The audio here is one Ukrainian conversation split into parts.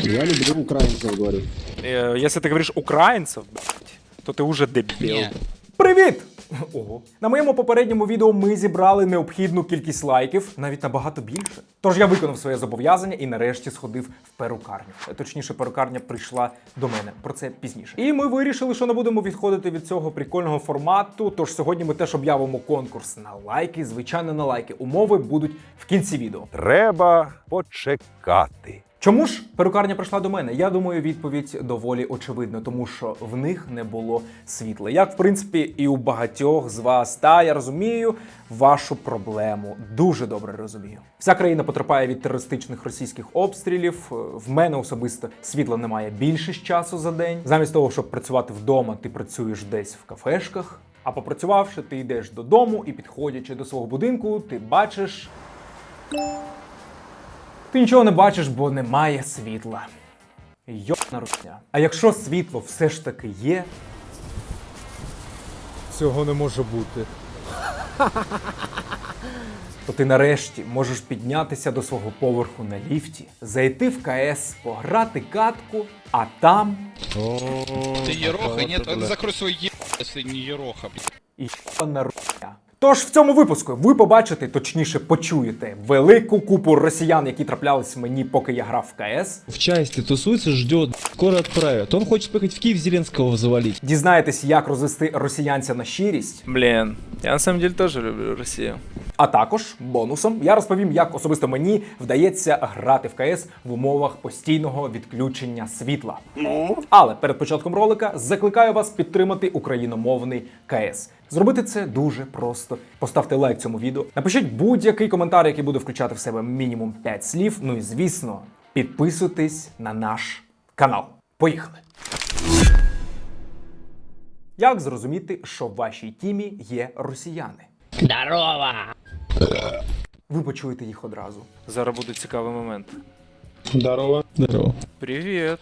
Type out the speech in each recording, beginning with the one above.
Я люблю украинцев, говорю. Э, Если ты говоришь украинцев, блядь, то ты уже дебил. Ні. Привіт! Ого. На моєму попередньому відео ми зібрали необхідну кількість лайків, навіть набагато більше. Тож я виконав своє зобов'язання і нарешті сходив в перукарню. Е, Точніше, перукарня прийшла до мене. Про це пізніше. І ми вирішили, що не будемо відходити від цього прикольного формату. Тож сьогодні ми теж об'явимо конкурс на лайки. Звичайно, на лайки. Умови будуть в кінці відео. Треба почекати. Чому ж перукарня прийшла до мене? Я думаю, відповідь доволі очевидна, тому що в них не було світла. Як в принципі і у багатьох з вас. Та я розумію вашу проблему. Дуже добре розумію. Вся країна потерпає від терористичних російських обстрілів. В мене особисто світла немає більше часу за день. Замість того, щоб працювати вдома, ти працюєш десь в кафешках. А попрацювавши, ти йдеш додому і підходячи до свого будинку, ти бачиш ти нічого не бачиш, бо немає світла. Йопна русня. А якщо світло все ж таки є. Цього не може бути. То ти нарешті можеш піднятися до свого поверху на ліфті, зайти в КС, пограти катку, а там Ты Ероха? Нет, закрой свой е... если не Ероха, блядь. і йопна русня. Тож в цьому випуску ви побачите, точніше почуєте велику купу росіян, які траплялись мені, поки я грав в КС. в части тусуется, ждет, скоро отправят. Он хочет поехать в Киев Зеленского завалить. Дізнаєтесь, як розвести росіянця на щирість, Блин, я на самом деле тоже люблю Россию. А також бонусом я розповім, як особисто мені вдається грати в КС в умовах постійного відключення світла. Але перед початком ролика закликаю вас підтримати україномовний КС. Зробити це дуже просто. Поставте лайк цьому відео, напишіть будь-який коментар, який буде включати в себе мінімум 5 слів. Ну і звісно, підписуйтесь на наш канал. Поїхали! Як зрозуміти, що в вашій тімі є росіяни? Здорово! Ви почуєте їх одразу. Зараз буде цікавий момент. Здорово. Здорово. Привет.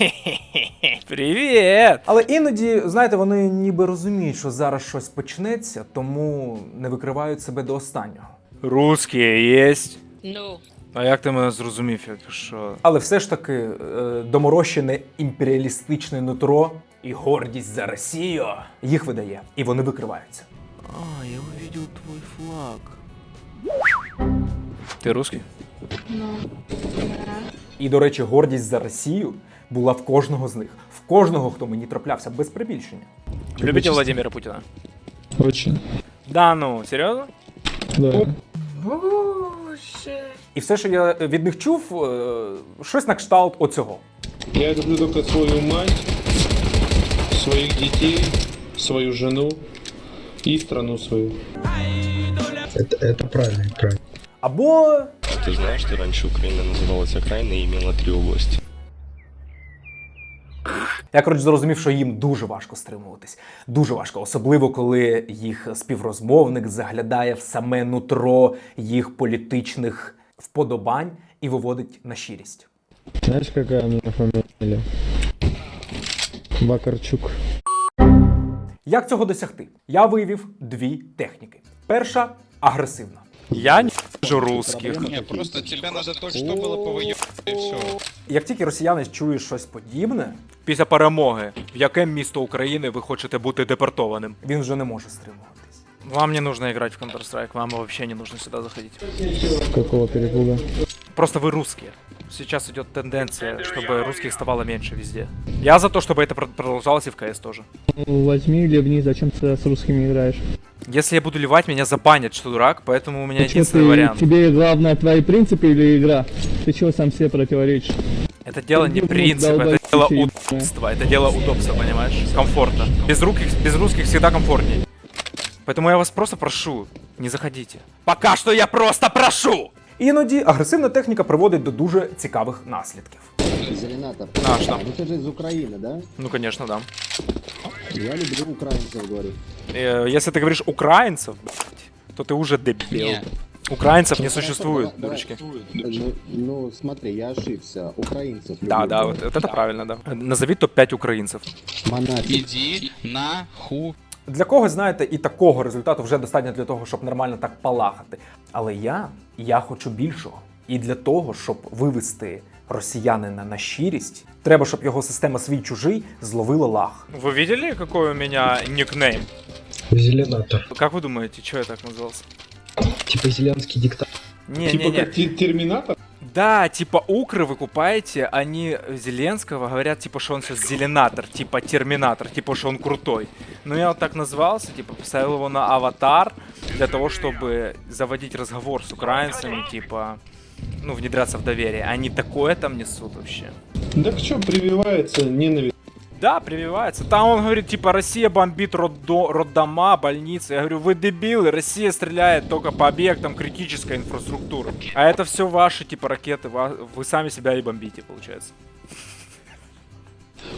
Привет! Але іноді, знаєте, вони ніби розуміють, що зараз щось почнеться, тому не викривають себе до останнього. Русские есть. Ну, А як ти мене зрозумів, якщо що? Але все ж таки е, доморощене імперіалістичне нутро і гордість за Росію їх видає, і вони викриваються. А, я увидел твой флаг. Ти русский? І, до речі, гордість за Росію була в кожного з них, в кожного, хто мені траплявся без прибільшення. Любите Владимира Путина? Очень. Да ну, серйозно? Да. І все, що я від них чув, е, щось на кшталт оцього. Я люблю только свою мать, своих детей, свою жену и страну свою. Это, это правильно, правильно. Або Ты знаешь, что раньше Украина называлась окраиной и имела три области? Я коротше зрозумів, що їм дуже важко стримуватись. Дуже важко, особливо коли їх співрозмовник заглядає в саме нутро їх політичних вподобань і виводить на щирість. Знаешь, какая у меня фамилия? Бакарчук. Як цього досягти? Я виявив дві техніки. Перша агресивна. Я не вижу русских. Не, просто тебе надо только что было повыебать и все. Як тільки росіяни чують щось подібне, Після перемоги, в яке місто України ви хочете бути депортованим? він вже не може стримуватись. Вам не нужно играть в Counter-Strike, вам вообще не нужно сюда заходить. Какого перепуга? Просто вы русские. Сейчас идет тенденция, чтобы русских ставало меньше везде. Я за то, чтобы это пр- продолжалось и в КС тоже. Ну, возьми ливни, зачем ты с русскими играешь? Если я буду ливать, меня забанят, что дурак, поэтому у меня единственный ты, вариант. тебе главное твои принципы или игра? Ты чего сам себе противоречишь? Это дело не Ну, принципа, это дело удобства, это дело удобства, понимаешь? Комфорта. Без, русских, без русских всегда комфортнее. Поэтому я вас просто прошу, не заходите. Пока что я просто прошу! Іноді агресивна техніка приводить до дуже цікавих наслідків. Зеленатор. Наш там. Ну ты же из Украины, да? Ну, конечно, да. Я люблю украинцев, говорю. Э, Если ты говоришь украинцев, блядь, то ты уже дебил. Не. Украинцев не Ну, хорошо, существует, давай- дурочки. Ну, ну, смотри, я ошибся. Украинцев люблю. Да, да, говорю. вот это правильно, да. Назови топ-5 украинцев. Монатик. Иди на ху. Для когось, знаєте, і такого результату вже достатньо для того, щоб нормально так палахати. Але я, я хочу більшого. І для того, щоб вивести росіянина на щирість, треба, щоб його система свій чужий зловила лаг. Вы видели, какой у меня никнейм? Зеленатор. Как вы думаете, что я так назывался? Типа зеленский диктатор. Не, типа не, не. как те- Терминатор? Да, типа укры вы купаете, они Зеленского говорят, типа, что он сейчас зеленатор, типа терминатор, типа, что он крутой. Ну я вот так назвался, типа, поставил его на аватар для того, чтобы заводить разговор с украинцами, типа, ну, внедряться в доверие. Они такое там несут вообще. Так что, прививается ненависть. Да, прививается. Там он говорит, типа, Россия бомбит роддо- роддома, больницы. Я говорю, вы дебилы, Россия стреляет только по объектам критической инфраструктуры. А это все ваши, типа, ракеты, вы сами себя и бомбите, получается.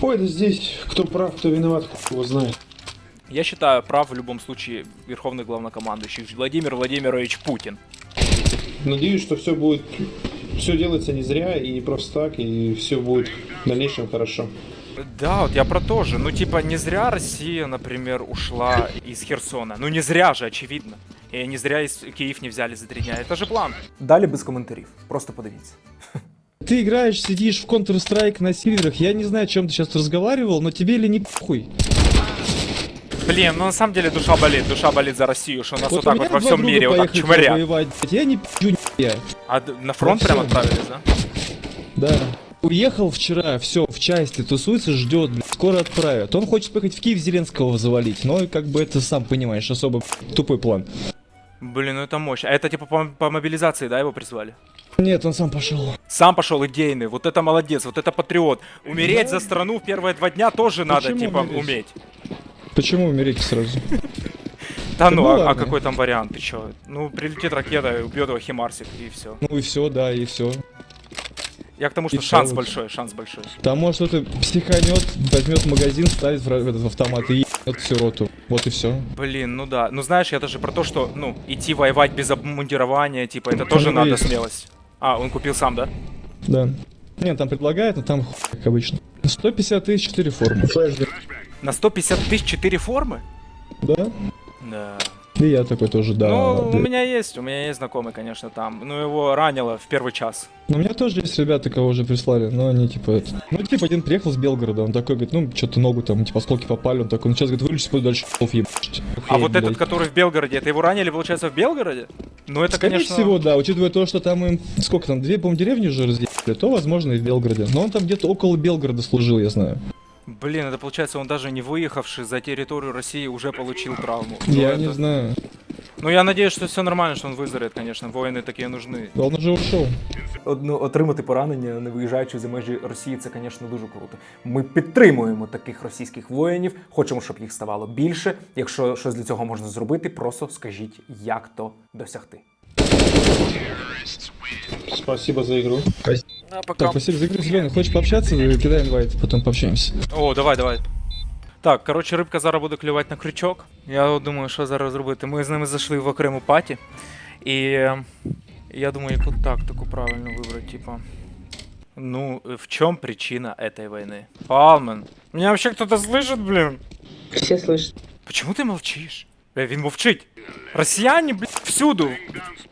Ой, да здесь кто прав, кто виноват, его знает. Я считаю, прав в любом случае верховный главнокомандующий Владимир Владимирович Путин. Надеюсь, что все будет... Все делается не зря и не просто так, и все будет в дальнейшем хорошо. Да, вот я про то же. Ну, типа, не зря Россия, например, ушла из Херсона. Ну, не зря же, очевидно. И не зря из Киев не взяли за три дня. Это же план. Далі без коментарів. Просто подивіться. Ты играешь, сидишь в Counter-Strike на серверах, я не знаю, о чем ты сейчас разговаривал, но тебе ли не похуй? Блин, ну на самом деле душа болит, душа болит за Россию, что нас вот, у так меня вот во два всем друга мире вот так поехали чмырят. воевать, блядь, я не пью нихуя. А д- на фронт Во прям всем. отправились, да? Да. Уехал вчера, все, в части, тусуется, ждет, блядь, скоро отправят. Он хочет поехать в Киев Зеленского завалить, но как бы это сам понимаешь, особо тупой план. Блин, ну это мощь. А это типа по, по мобилизации, да, его призвали? Нет, он сам пошел. Сам пошел идейный, вот это молодец, вот это патриот. Умереть за страну в первые два дня тоже надо, Почему типа, умереть? уметь. Почему умереть сразу? Да ну, Ну а, а какой там вариант? Ты чё? Ну, прилетит ракета, убьет его Химарсик, и все. Ну и все, да, и все. Я к тому, что И шанс вот. большой, шанс большой. Там может кто-то психанет, возьмет магазин, ставит в, этот автомат и ебет всю роту. Вот и все. Блин, ну да. Ну знаешь, я даже про то, что, ну, идти воевать без обмундирования, типа, это тоже надо есть. смелость. А, он купил сам, да? Да. Нет, там предлагают, но там хуй, как обычно. 150 тысяч 4 формы. На 150 тысяч 4 формы? Да? Да. И я такой тоже, да. ну, у блядь. меня есть, у меня есть знакомый, конечно, там. Ну, его ранило в первый час. Ну, у меня тоже есть ребята, кого уже прислали, но они типа... это- Ну, типа, один приехал с Белгорода, он такой, говорит, ну, что-то ногу там, типа, осколки попали, он такой, ну, сейчас, говорит, вылечусь, буду дальше ебать. А вот этот, блядь. который в Белгороде, это его ранили, получается, в Белгороде? Ну, это, Скорее конечно... всего, да, учитывая то, что там им, сколько там, две, по-моему, деревни уже разъехали, то, возможно, и в Белгороде. Но он там где-то около Белгорода служил, я знаю. Блин, это получается, он даже не выехавший за территорию России уже получил травму. Ну, Я это- не знаю. Ну, я надеюсь, что все нормально, что он выздоровеет, конечно. Воины такие нужны. Он уже ушел. Одну отримати поранення, не виїжджаючи за межі Росії, це, звісно, дуже круто. Ми підтримуємо таких російських воїнів, хочемо, щоб їх ставало більше. Якщо щось для цього можна зробити, просто скажіть, як то досягти. Спасибо за игру. А пока... Так, спасибо за игру, Зеленый. Хочешь пообщаться? Кидай инвайт, потом пообщаемся. О, давай, давай. Так, коротше, рибка зараз буде клювати на крючок. Я от думаю, що зараз зробити. Ми з ними зайшли в окрему паті. І е, я думаю, яку тактику правильно вибрати, типа. Ну, в чем причина этой войны? Палмен, меня вообще кто-то слышит, блин? Все слышат. Почему ти мовчиш? Бля, він мовчить. Росіяни, блін, всюду.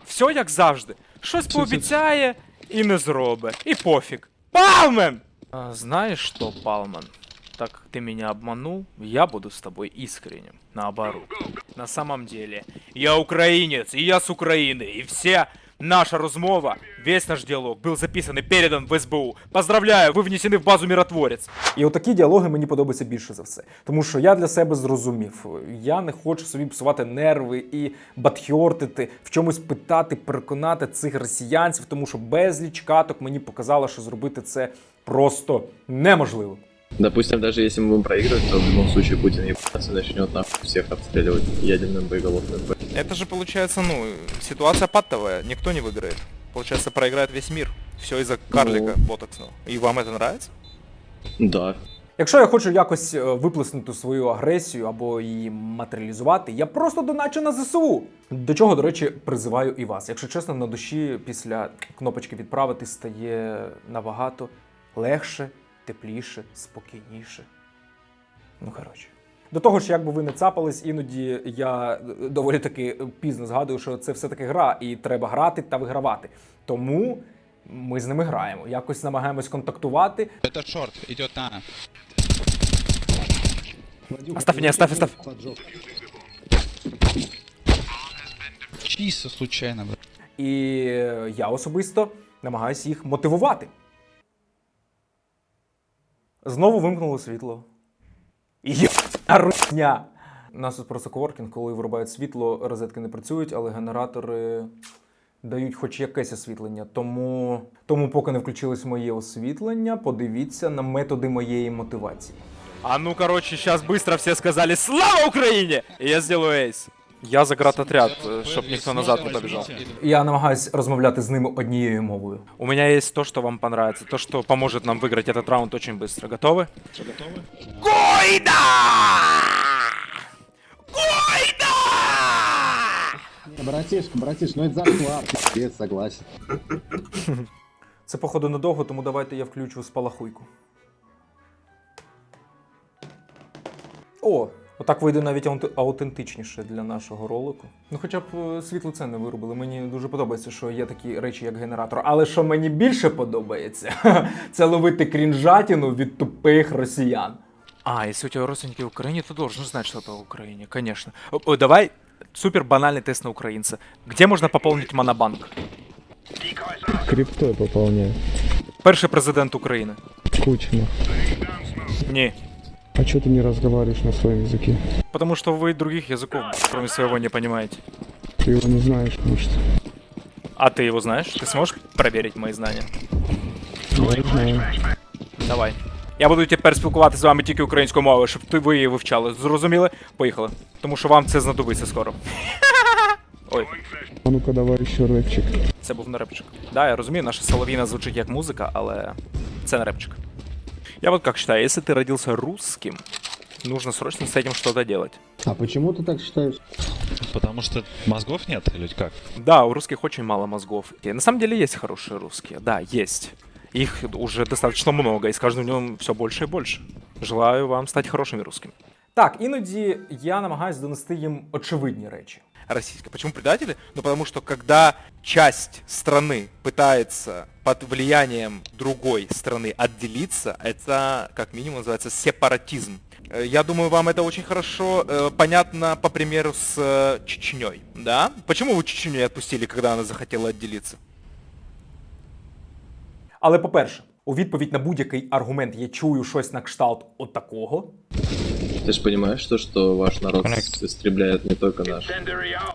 Все як завжди. Щось пообіцяє і не зробить. І пофіг. Палмен! А, знаєш що, Палмен? Так как ты меня обманул, я буду с тобой искренним. Наоборот. На самом деле, я украинец, и я с Украины, и все наша розмова, весь наш диалог был записан и передан в СБУ. Поздравляю, вы внесены в базу миротворец. І отакі діалоги мені подобаються більше за все. Тому що я для себе зрозумів, я не хочу собі псувати нерви і батхьортити, в чомусь питати, переконати цих росіянців, тому що безліч каток мені показало, що зробити це просто неможливо. Допустим, даже если мы будем проигрывать, то в любом случае Путин ебаться начнет нахуй всех обстреливать ядерным боеголовным. Это же получается, ну, ситуация паттовая, никто не выиграет. Получается, проиграет весь мир. Все из-за карлика ботоксного. И вам это нравится? Да. Якщо я хочу якось е, виплеснути свою агресію або її матеріалізувати, я просто доначу на ЗСУ. До чого, до речі, призиваю і вас. Якщо чесно, на душі після кнопочки відправити стає набагато легше, тепліше, спокійніше. Ну, коротше. До того ж, як би ви не цапались, іноді я е, доволі таки пізно згадую, що це все-таки гра, і треба грати та вигравати. Тому Ми з ними граємо, якось намагаємось контактувати. Это шорт, идет на. Оставь меня, оставь, оставь. Чисто случайно, бля. І я особисто намагаюся їх мотивувати. Знову вимкнуло світло. Є русня! У нас тут просто коворкінг, коли вирубають світло, розетки не працюють, але генератори дають хоч якесь освітлення. Тому, тому поки не включилось моє освітлення, подивіться на методи моєї мотивації. А ну, короче, сейчас быстро все сказали «Слава Украине!» И я сделаю эйс. Я заградотряд, э, чтоб никто назад не побежал. Я намагаюся розмовляти з ними однією мовою. У меня есть то, что вам понравится, то, что поможет нам выиграть этот раунд очень быстро. Готовы? Готовы? Гойда! Гойда! Братишка, братишка, ну это зарплата. Пиздец, согласен. Це, походу, недовго, тому давайте я включу спалахуйку. О, отак вийде навіть аут- аутентичніше для нашого ролику. Ну, хоча б е, світло це не виробили. Мені дуже подобається, що є такі речі, як генератор. Але що мені більше подобається, це ловити крінжатіну від тупих росіян. А, если у тебя родственники в Украине, то должен знать что-то о Украине, конечно. О, давай супер банальный тест на украинца. Где можно пополнить монобанк? Криптой пополняю. Перший президент України. Кучно. Ні. А что ты не разговариваешь на своем языке? Потому что вы других языков, кроме своего, не понимаете. Ты его не знаешь, может. А ты его знаешь? Ты сможешь проверить мои знания? Я знаю. Давай. Я буду тепер спілкуватися з вами тільки українською мовою, щоб ти ви її вивчали. Зрозуміли? Поїхали. Тому що вам це знадобиться скоро. Ой, А ну-ка давай еще рэпчик. це був не репчик. Да, я розумію, наша солов'їна звучить як музика, але це не репчик. Я вот как считаю, если ты родился русским, нужно срочно с этим что-то делать. А почему ты так считаешь? Потому что мозгов нет, или как? Да, у русских очень мало мозгов. И на самом деле есть хорошие русские. Да, есть. Их уже достаточно много, и с каждым днем все больше и больше. Желаю вам стать хорошими русскими. Так, іноді я намагаюся донести їм очевидні речі. Российская. Почему предатели? Ну потому что когда часть страны пытается под влиянием другой страны отделиться, это как минимум называется сепаратизм. Э, Я думаю, вам это очень хорошо э, понятно по примеру с э, Чечней, да? Почему вы Чечню не отпустили, когда она захотела отделиться? Але по-перше, у відповідь на будь-який аргумент я чую щось на кшталт от такого. Ты же понимаешь, то, что ваш народ Connect. истребляет не только наш.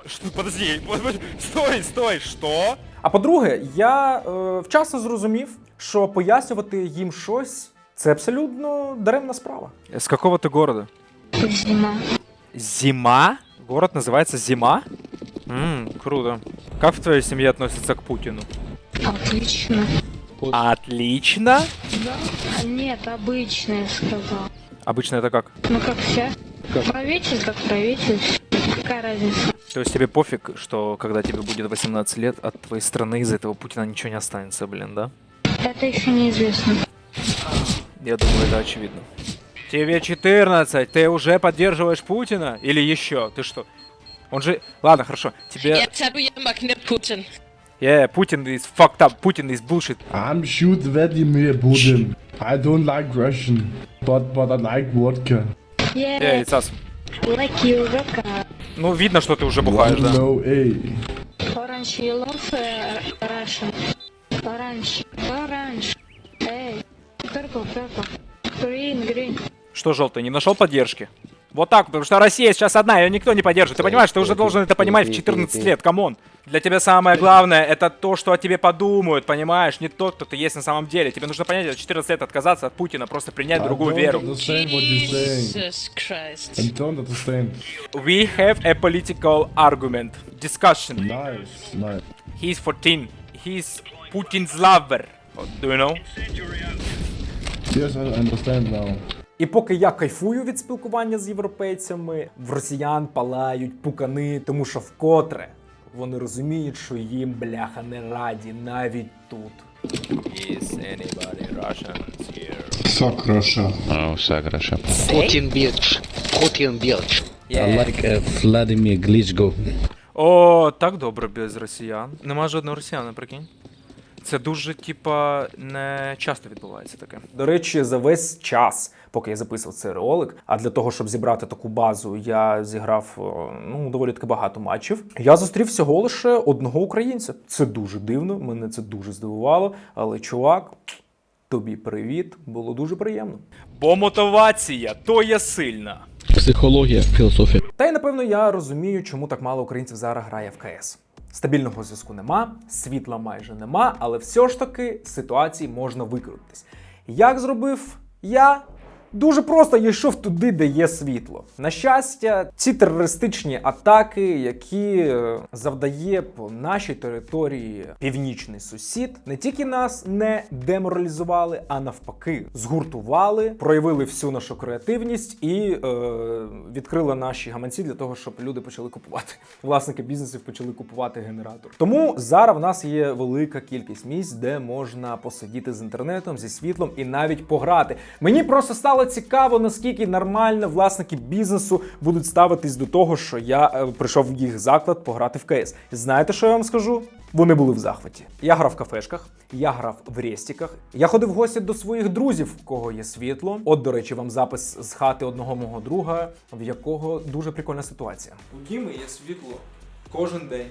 Что, подожди, подожди, стой, стой, что? А по-друге, я е, вчасно зрозумів, що пояснювати їм щось це абсолютно даремна справа. С какого ты города? Зима. Зима? Город называется Зима? Ммм, круто. Как в твоей семье относятся к Путину? Отлично. Отлично. А нет, обычно я сказал. Обычно это как? Ну как все? Правитель как правитель. Какая разница? То есть тебе пофиг, что когда тебе будет 18 лет, от твоей страны из этого Путина ничего не останется, блин, да? Это еще неизвестно. Я думаю, это очевидно. Тебе 14, ты уже поддерживаешь Путина? Или еще? Ты что? Он же... Ладно, хорошо. Тебе... Путин. Yeah, Putin is fucked up. Putin is bullshit. I'm shoot Vladimir Putin. I don't like Russian, but but I like vodka. Yeah, Yeah, it's us. like you rock. Ну, видно, что ты уже бухаешь, да? No, ey. Orange, you love uh, Russian. Orange, orange. Hey, purple, purple. Green, green. Что, желтый, не нашел поддержки? Вот так, потому что Россия сейчас одна, ее никто не поддержит. Ты понимаешь, ты уже должен это понимать в 14 лет, камон. Для тебя самое главное это то, что о тебе подумают, понимаешь? Не то, кто ты есть на самом деле. Тебе нужно понять, в 14 лет отказаться от Путина, просто принять другую веру. We have a political argument, discussion. Nice, nice. He's 14. He's Putin's lover. Do you know? Yes, I understand now. І поки я кайфую від спілкування з європейцями, в росіян палають пукани, тому що вкотре вони розуміють, що їм бляха не раді навіть тут. Is anybody Russian here? Fuck Russia. Ну, все, хорошо. Путин бич. Путин бич. Yeah. like Vladimir Glitchgo. О, так добре без росіян. Нема жодного росіяна, прикинь. Це дуже, типа, не часто відбувається таке. До речі, за весь час, поки я записував цей ролик, а для того, щоб зібрати таку базу, я зіграв ну доволі таки багато матчів. Я зустрів всього лише одного українця. Це дуже дивно, мене це дуже здивувало. Але чувак, тобі привіт, було дуже приємно. Бо мотивація то є сильна. Психология, философия. Та й напевно я розумію, чому так мало українців зараз грає в КС. Стабільного зв'язку нема, світла майже нема, але все ж таки ситуації можна викрутитись. Як зробив я? Дуже просто йшов туди, де є світло. На щастя, ці терористичні атаки, які е, завдає по нашій території північний сусід, не тільки нас не деморалізували, а навпаки, згуртували, проявили всю нашу креативність і е, відкрили наші гаманці для того, щоб люди почали купувати. Власники бізнесів почали купувати генератор. Тому зараз в нас є велика кількість місць, де можна посидіти з інтернетом, зі світлом і навіть пограти. Мені просто стало цікаво, наскільки нормально власники бізнесу будуть ставитись до того, що я е, прийшов в їх заклад пограти в КС. Знаєте, що я вам скажу? Вони були в захваті. Я грав в кафешках, я грав в рестіках. Я ходив в гості до своїх друзів, в кого є світло. От, до речі, вам запис з хати одного мого друга, в якого дуже прикольна ситуація. У Діми є світло кожен день.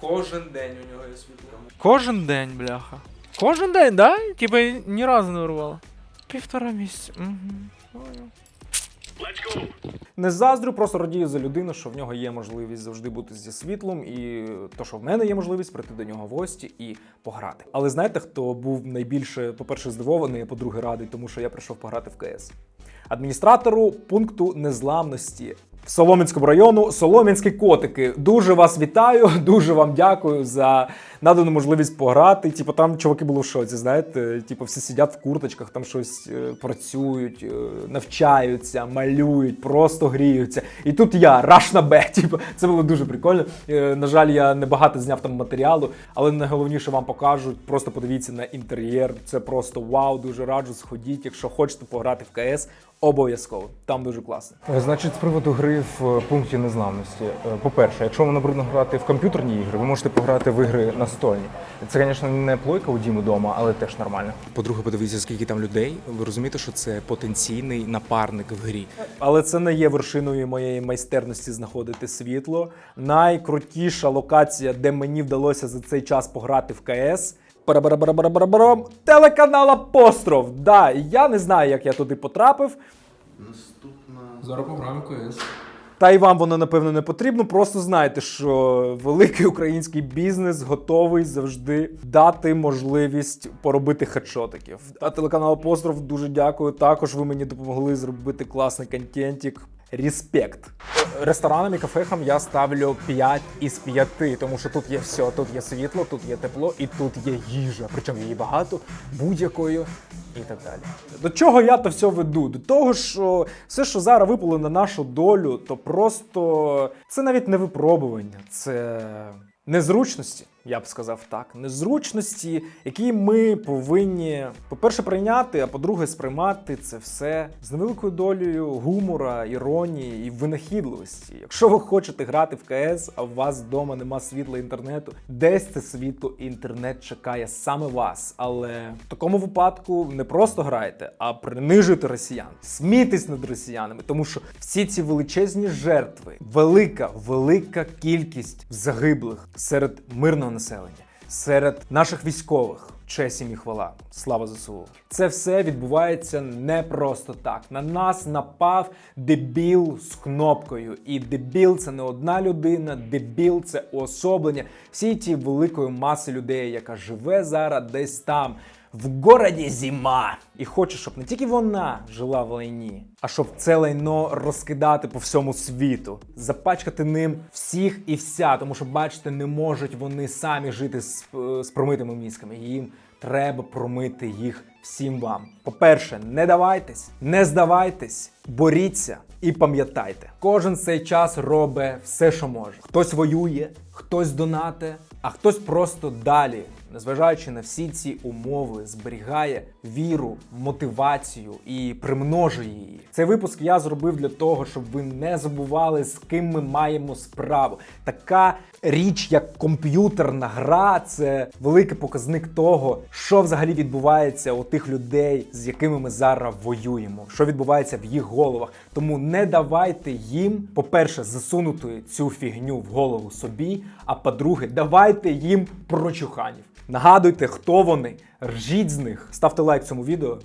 Кожен день у нього є світло. Кожен день, бляха. Кожен день, да? Тебе ні разу не урвало. Півтора місяця. Угу. Не заздрю, просто радію за людину, що в нього є можливість завжди бути зі світлом, і то, що в мене є можливість прийти до нього в гості і пограти. Але знаєте, хто був найбільше, по-перше, здивований, а по-друге, радий, тому що я прийшов пограти в КС. Адміністратору пункту незламності Солом'янському району Солом'янські котики. Дуже вас вітаю, дуже вам дякую за надану можливість пограти. Типу, там чуваки були в шоці, знаєте, типу, всі сидять в курточках, там щось е, працюють, е, навчаються, малюють, просто гріються. І тут я, раш на Б. Типу, це було дуже прикольно. Е, на жаль, я не багато зняв там матеріалу, але найголовніше вам покажуть. Просто подивіться на інтер'єр. Це просто вау, дуже раджу. Сходіть, якщо хочете пограти в КС. Обов'язково там дуже класно. Значить, з приводу гри в пункті незламності. Е, По-перше, якщо вам набридно грати в комп'ютерні ігри, ви можете пограти в ігри настольні. Це, звісно, не плойка у Діму вдома, але теж нормально. По-друге, подивіться, скільки там людей. Ви розумієте, що це потенційний напарник в грі. Але це не є вершиною моєї майстерності знаходити світло. Найкрутіша локація, де мені вдалося за цей час пограти в КС. Барабарабарабарабарам. Телеканал Апостроф. Да, я не знаю, як я туди потрапив. Зараз пограємо КС. Та й вам воно напевно не потрібно. Просто знайте, що великий український бізнес готовий завжди дати можливість поробити хедшотиків. А телеканал Апостроф дуже дякую. Також ви мені допомогли зробити класний контентик. Респект. Ресторанам і кафехам я ставлю 5 із 5, тому що тут є все. Тут є світло, тут є тепло і тут є їжа. Причому її багато, будь-якою і так далі. До чого я то все веду? До того, що все, що зараз випало на нашу долю, то просто це навіть не випробування, це незручності. Я б сказав так, незручності, які ми повинні, по-перше, прийняти, а по-друге, сприймати це все з невеликою долею гумора, іронії і винахідливості. Якщо ви хочете грати в КС, а у вас вдома нема світла інтернету, десь це світло інтернет чекає саме вас. Але в такому випадку не просто грайте, а принижуйте росіян, смійтесь над росіянами, тому що всі ці величезні жертви, велика, велика кількість загиблих серед мирного населення, серед наших військових. Честь і хвала, слава ЗСУ. Це все відбувається не просто так. На нас напав дебіл з кнопкою. І дебіл це не одна людина, дебіл це уособлення ті великої маси людей, яка живе зараз десь там. В городі зима. І хоче, щоб не тільки вона жила в лайні, а щоб це лайно розкидати по всьому світу, запачкати ним всіх і вся, тому що, бачите, не можуть вони самі жити з, з промитими мізками. Їм треба промити їх всім вам. По-перше, не давайтесь, не здавайтесь, боріться і пам'ятайте, кожен цей час робить все, що може. Хтось воює, хтось донате, а хтось просто далі незважаючи на всі ці умови, зберігає віру, мотивацію і примножує її. Цей випуск я зробив для того, щоб ви не забували, з ким ми маємо справу. Така річ, як комп'ютерна гра, це великий показник того, що взагалі відбувається у тих людей, з якими ми зараз воюємо, що відбувається в їх головах. Тому не давайте їм, по-перше, засунути цю фігню в голову собі. А по-друге, давайте їм прочуханів. Нагадуйте, хто вони, ржіть з них, ставте лайк цьому відео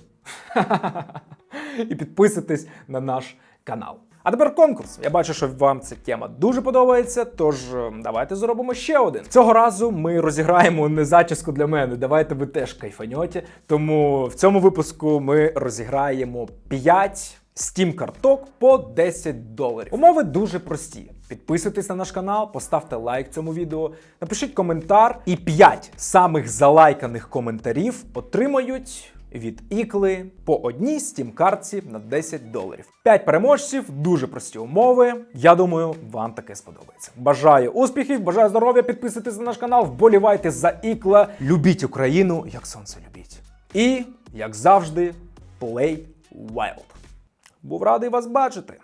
і підписуйтесь на наш канал. А тепер конкурс. Я бачу, що вам ця тема дуже подобається. Тож е, давайте зробимо ще один. Цього разу ми розіграємо не зачіску для мене. Давайте ви теж кайфаньоті. Тому в цьому випуску ми розіграємо 5 Steam карток по 10 доларів. Умови дуже прості. Підписуйтесь на наш канал, поставте лайк цьому відео, напишіть коментар, і 5 самих залайканих коментарів отримають від ікли по одній стім-картці на 10 доларів. 5 переможців, дуже прості умови. Я думаю, вам таке сподобається. Бажаю успіхів, бажаю здоров'я, підписуйтесь на наш канал, вболівайте за ікла, любіть Україну, як сонце любіть. І, як завжди, play wild. Був радий вас бачити.